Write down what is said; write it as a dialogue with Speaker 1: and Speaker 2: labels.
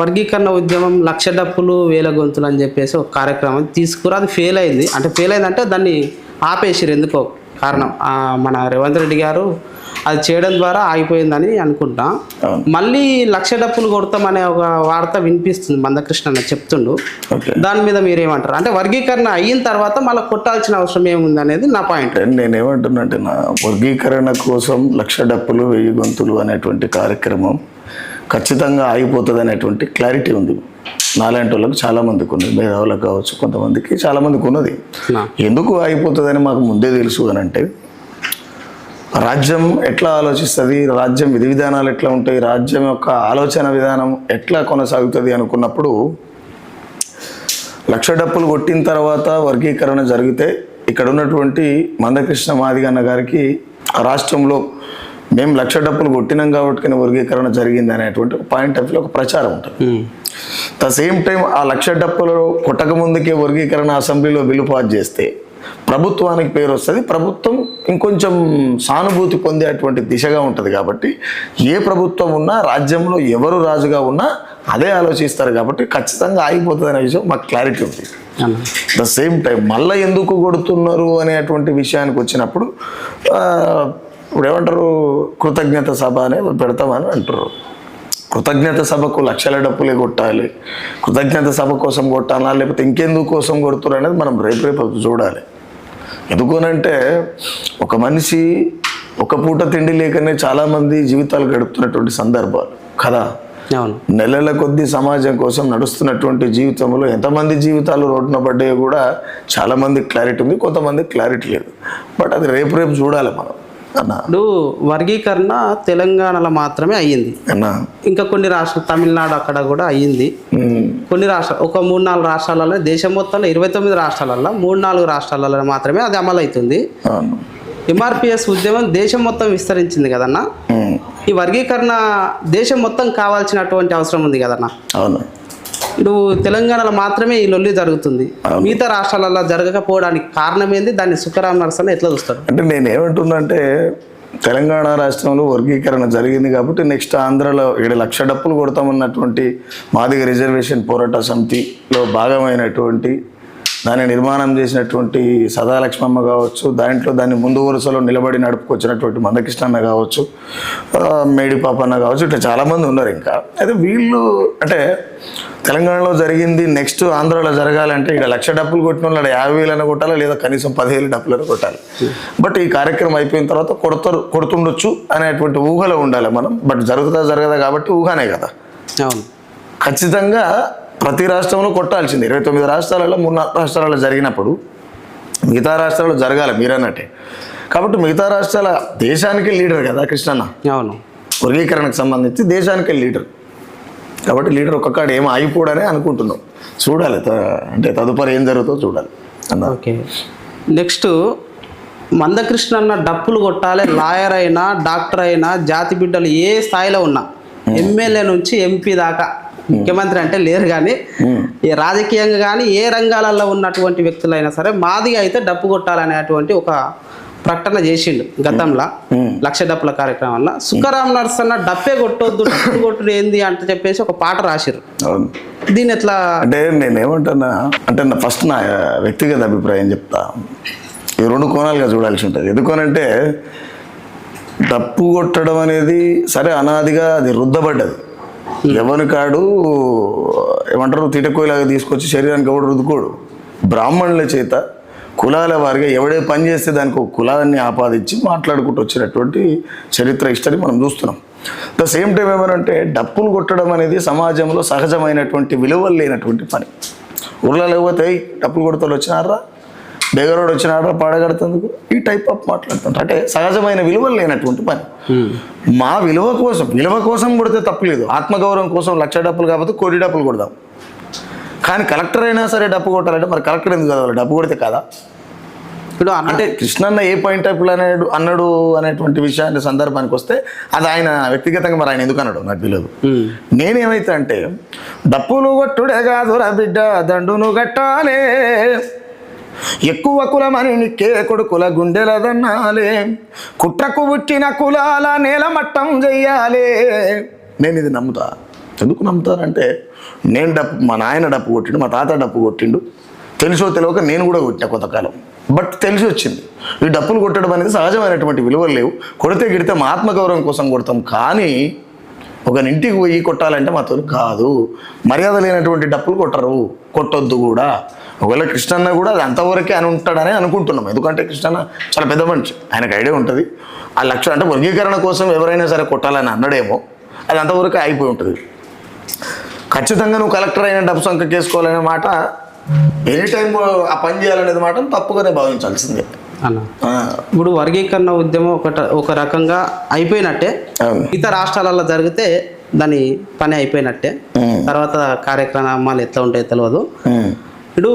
Speaker 1: వర్గీకరణ ఉద్యమం లక్ష డప్పులు వేల గొంతులు అని చెప్పేసి ఒక కార్యక్రమం తీసుకురా అది ఫెయిల్ అయింది. అంటే ఫెయిల్ అయిందంటే దాన్ని ఆపేసిరు ఎందుకో కారణం? మన రేవంత్ రెడ్డి గారు అది చేయడం ద్వారా ఆగిపోయిందని అనుకుంటా. మళ్ళీ లక్ష డప్పులు కొడతామనే ఒక వార్త వినిపిస్తుంది మందకృష్ణ అన్న చెప్తుండు.
Speaker 2: ఓకే.
Speaker 1: దాని మీద మీరేమంటారు? అంటే వర్గీకరణ అయిన తర్వాత మళ్ళీ కొట్టాల్సిన అవసరం ఏముంది అనేది నా పాయింట్
Speaker 2: అంటే నేనేమంటున్నాంటే నా వర్గీకరణ కోసం లక్ష డప్పులు వెయ్యి గొంతులు అనేటువంటి కార్యక్రమం ఖచ్చితంగా ఆగిపోతుంది అనేటువంటి క్లారిటీ ఉంది. నాలాంటి వాళ్ళకి చాలా మందికి ఉన్నది. మేధావులకు కావచ్చు కొంతమందికి చాలా మందికి ఉన్నది. ఎందుకు ఆగిపోతుందని మాకు ముందే తెలుసు అని అంటే రాజ్యం ఎట్లా ఆలోచిస్తుంది? రాజ్యం విధి విధానాలు ఎట్లా ఉంటాయి? రాజ్యం యొక్క ఆలోచన విధానం ఎట్లా కొనసాగుతుంది అనుకున్నప్పుడు లక్ష డప్పులు కొట్టిన తర్వాత వర్గీకరణ జరిగితే ఇక్కడ ఉన్నటువంటి మందకృష్ణ మాదిగన్న గారికి ఆ రాష్ట్రంలో మేము లక్ష డప్పులు కొట్టినాం కాబట్టి వర్గీకరణ జరిగింది అనేటువంటి పాయింట్ ఆఫ్ వ్యూ ఒక ప్రచారం ఉంటుంది. ద సేమ్ టైం ఆ లక్ష డప్పులు కొట్టక ముందుకే వర్గీకరణ అసెంబ్లీలో బిల్లు పాస్ చేస్తే ప్రభుత్వానికి పేరు వస్తుంది. ప్రభుత్వం ఇంకొంచెం సానుభూతి పొందేటువంటి దిశగా ఉంటుంది కాబట్టి ఏ ప్రభుత్వం ఉన్నా రాజ్యంలో ఎవరు రాజుగా ఉన్నా అదే ఆలోచిస్తారు కాబట్టి ఖచ్చితంగా ఆగిపోతుంది అనే విషయం మాకు క్లారిటీ ఉంది. ద సేమ్ టైం మళ్ళీ ఎందుకు కొడుతున్నారు అనేటువంటి విషయానికి వచ్చినప్పుడు ఇప్పుడు ఏమంటారు కృతజ్ఞత సభ అనే పెడతామని అంటారు. కృతజ్ఞత సభకు లక్షల డప్పులే కొట్టాలి. కృతజ్ఞత సభ కోసం కొట్టాలా లేకపోతే ఇంకెందుకు కోసం కొడుతున్నారు అనేది మనం రేపు రేపు చూడాలి. ఎందుకోనంటే ఒక మనిషి ఒక పూట తిండి లేకనే చాలామంది జీవితాలు గడుపుతున్నటువంటి సందర్భాలు కదా? నెలల కొద్ది సమాజం కోసం నడుస్తున్నటువంటి జీవితంలో ఎంతమంది జీవితాలు రోడ్డున పడ్డాయో కూడా చాలా మంది క్లారిటీ ఉంది కొంతమంది క్లారిటీ లేదు. బట్ అది రేపు రేపు చూడాలి మనం.
Speaker 1: ఇప్పుడు వర్గీకరణ తెలంగాణలో మాత్రమే అయ్యింది. ఇంకా కొన్ని రాష్ట్రాలు తమిళనాడు అక్కడ కూడా అయ్యింది. కొన్ని రాష్ట్రాలు ఒక మూడు నాలుగు రాష్ట్రాలలో దేశం మొత్తంలో ఇరవై తొమ్మిది రాష్ట్రాలలో మూడు నాలుగు రాష్ట్రాలలో మాత్రమే అది అమలు అవుతుంది.
Speaker 2: అవును.
Speaker 1: ఎంఆర్పిఎస్ ఉద్యమం దేశం మొత్తం విస్తరించింది కదన్న? ఈ వర్గీకరణ దేశం మొత్తం కావాల్సినటువంటి అవసరం ఉంది కదన్న?
Speaker 2: అవును.
Speaker 1: నువ్వు తెలంగాణలో మాత్రమే ఈ లొల్లి జరుగుతుంది. మిగతా రాష్ట్రాలలో జరగకపోవడానికి కారణం ఏంది దాన్ని సుఖరామ్ నరసన్న ఎట్లా చూస్తాడు?
Speaker 2: అంటే నేను ఏమంటున్నా అంటే తెలంగాణ రాష్ట్రంలో వర్గీకరణ జరిగింది కాబట్టి నెక్స్ట్ ఆంధ్రలో ఏడు లక్ష డప్పులు కొడతామన్నటువంటి మాదిగ రిజర్వేషన్ పోరాట సమితిలో భాగమైనటువంటి దాన్ని నిర్మాణం చేసినటువంటి సదాలక్ష్మమ్మ కావచ్చు దాంట్లో దాన్ని ముందు వరుసలో నిలబడి నడుపుకొచ్చినటువంటి మందకృష్ణన్న కావచ్చు ఆ, మేడి పాపన్న కావచ్చు ఇట్లా చాలామంది ఉన్నారు ఇంకా. అయితే వీళ్ళు అంటే తెలంగాణలో జరిగింది నెక్స్ట్ ఆంధ్రాలో జరగాలంటే ఇక్కడ లక్ష డప్పులు కొట్టిన వాళ్ళు యాభై వేలైనా కొట్టాలి? లేదా కనీసం పదివేలు డప్పులను కొట్టాలి? బట్ ఈ కార్యక్రమం అయిపోయిన తర్వాత కొడతారు కొడుతుండొచ్చు అనేటువంటి ఊహలో ఉండాలి మనం. బట్ జరుగుతా జరగదా కాబట్టి ఊహనే కదా.
Speaker 1: అవును.
Speaker 2: ఖచ్చితంగా ప్రతి రాష్ట్రంలో కొట్టాల్సింది. ఇరవై తొమ్మిది రాష్ట్రాలలో మూడు రాష్ట్రాలలో జరిగినప్పుడు మిగతా రాష్ట్రాల్లో జరగాలి మీరన్నట్టే కాబట్టి మిగతా రాష్ట్రాల దేశానికి లీడర్ కదా కృష్ణన్న?
Speaker 1: అవును.
Speaker 2: వర్గీకరణకు సంబంధించి దేశానికి లీడర్. కాబట్టి లీడర్ ఒక్కకాడ ఏం ఆగిపోడనే అనుకుంటున్నాం. చూడాలి అంటే తదుపరి ఏం జరుగుతుందో చూడాలి. అన్న.
Speaker 1: ఓకే. నెక్స్ట్ మందకృష్ణ అన్న డప్పులు కొట్టాలి లాయర్ అయినా డాక్టర్ అయినా జాతి బిడ్డలు ఏ స్థాయిలో ఉన్నా ఎమ్మెల్యే నుంచి ఎంపీ దాకా ముఖ్యమంత్రి అంటే లేరు కానీ ఏ రాజకీయంగా కానీ ఏ రంగాలలో ఉన్నటువంటి వ్యక్తులైనా సరే మాదిగా అయితే డప్పు కొట్టాలనేటువంటి ఒక ప్రకటన చేసిండు గతంలో. లక్ష డప్పుల కార్యక్రమంలో సుఖరామ్ నర్సన్న డప్పే కొట్టొద్దు డప్పు కొట్టుడు ఏంది అంటే చెప్పేసి ఒక పాట రాసిర్రు.
Speaker 2: అవును.
Speaker 1: దీన్ని ఎట్లా
Speaker 2: అంటే నేనేమంటున్నా అంటే నా ఫస్ట్ నా వ్యక్తిగత అభిప్రాయం చెప్తా. ఈ రెండు కోణాలుగా చూడాల్సి ఉంటుంది. ఎందుకనంటే డప్పు కొట్టడం అనేది సరే అనాదిగా అది రుద్దబడ్డది. ఎవరి కాడు ఏమంటారు తీటకోయిలాగా తీసుకొచ్చి శరీరానికి ఎవడు రుద్దుకోడు. బ్రాహ్మణుల చేత కులాల వారిగా ఎవడే పని చేస్తే దానికి ఒక కులాన్ని ఆపాదించి మాట్లాడుకుంటూ వచ్చినటువంటి చరిత్ర హిస్టరీ మనం చూస్తున్నాం. ద సేమ్ టైం ఏమనంటే డప్పులు కొట్టడం అనేది సమాజంలో సహజమైనటువంటి విలువలు లేనటువంటి పని. ఊర్లో లేకపోతే "ఏయ్, డప్పులు కొడతారు వచ్చినారా? బెగరోడు వచ్చినారా? పాడగడుతుందుకు? ఈ టైప్ ఆఫ్ మాట్లాడుతుంటారు. అంటే సహజమైన విలువలు లేనటువంటి పని. మా విలువ కోసం విలువ కోసం కొడితే తప్పులేదు ఆత్మగౌరవం కోసం లక్ష డప్పులు కాకపోతే కోటి డప్పులు కొడదాం. కానీ కలెక్టర్ అయినా సరే డప్పు కొట్టాలంటే మరి కలెక్టర్ ఎందుకు చదవాలి? డప్పు కొడితే కదా?
Speaker 1: ఇప్పుడు
Speaker 2: అంటే కృష్ణన్న ఏ పాయింట్ ఆఫ్ వ్యూ అన్నాడు అనేటువంటి విషయాన్ని సందర్భానికి వస్తే అది ఆయన వ్యక్తిగతంగా మరి ఆయన ఎందుకు అన్నాడు? నాకు తెలియదు. నేనేమైతే అంటే డప్పులు కొట్టుడే కాదురా బిడ్డ దండును కట్టాలే. ఎక్కువ కులమని నిక్కే కొడుకుల గుండెల దన్నాలే. కుట్రకు పుట్టిన కులాల నేల మట్టం చెయ్యాలే. నేను ఇది నమ్ముతా. ఎందుకు నమ్ముతానంటే నేను డప్పు మా నాయన డప్పు కొట్టిండు మా తాత డప్పు కొట్టిండు. తెలుసో తెలియక నేను కూడా కొట్టిన కొంతకాలం. బట్ తెలిసి వచ్చింది. ఈ డప్పులు కొట్టడం అనేది సహజమైనటువంటి విలువలు లేవు. కొడితే గిడితే మా ఆత్మగౌరవం కోసం కొడతాం. కానీ ఒక ఇంటికి పోయి కొట్టాలంటే మాతో కాదు. మర్యాద లేనటువంటి డప్పులు కొట్టరు. కొట్టొద్దు కూడా. ఒకవేళ కృష్ణన్న కూడా అది అంతవరకే అని ఉంటాడని అనుకుంటున్నాం. ఎందుకంటే కృష్ణన్న చాలా పెద్ద మనిషి. ఆయనకు ఐడియా ఉంటుంది. ఆ లక్ష్యం అంటే వర్గీకరణ కోసం ఎవరైనా సరే కొట్టాలని అన్నడేమో. అది అంతవరకు అయిపోయి ఉంటుంది. ఖచ్చితంగా నువ్వు కలెక్టర్ అయిన డబ్బు సంఖ్య చేసుకోవాలనే మాట ఎనీ టైం ఆ పని చేయాలనేది మాట తప్పుగానే భావించాల్సిందే.
Speaker 1: అన్న. ఇప్పుడు వర్గీకరణ ఉద్యమం ఒక ఒక రకంగా అయిపోయినట్టే. ఇతర రాష్ట్రాలలో జరిగితే దాని పని అయిపోయినట్టే. తర్వాత కార్యక్రమాలు ఎట్లా ఉంటాయో తెలియదు ఇప్పుడు